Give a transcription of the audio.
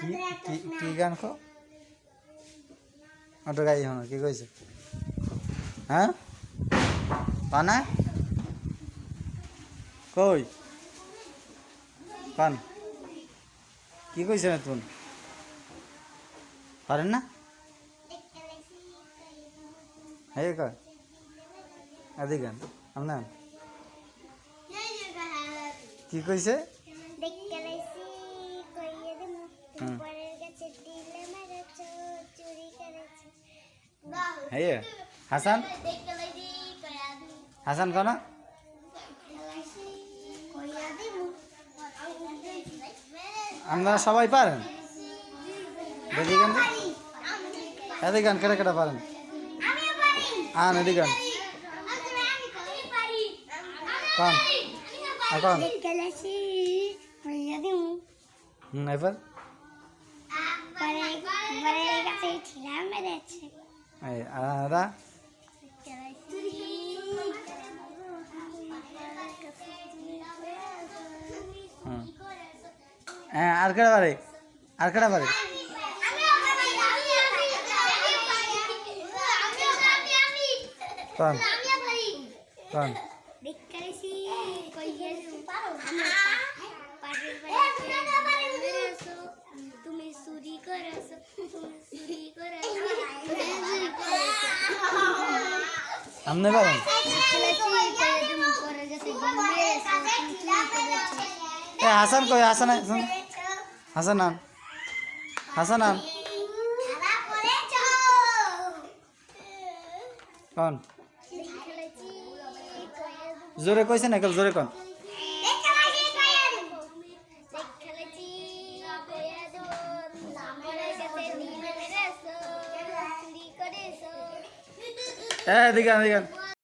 কি কি- গান কো ওটা গাই হন কি কইছে? হ্যাঁ? পানা? কই? পান? কি কইছে না তুমি পারেন না? হ্যাঁ কয় আদি গান আপনার কি কইছে? হাসান? হাসান কন? আপনারা সবাই পারেন? দেখি গান এদিকে গান কেটে কেটে পারেন। আন এদিকে গান কন। এখন এবার? হ্যাঁ আর কেটে পারে আর কেটে পারে কন কন আপনি পারেন হাসান কই? হাসান হাসান। হাসান হাসান কন। জোরে কইছে না জোরে কন। আন, এদিকে আন।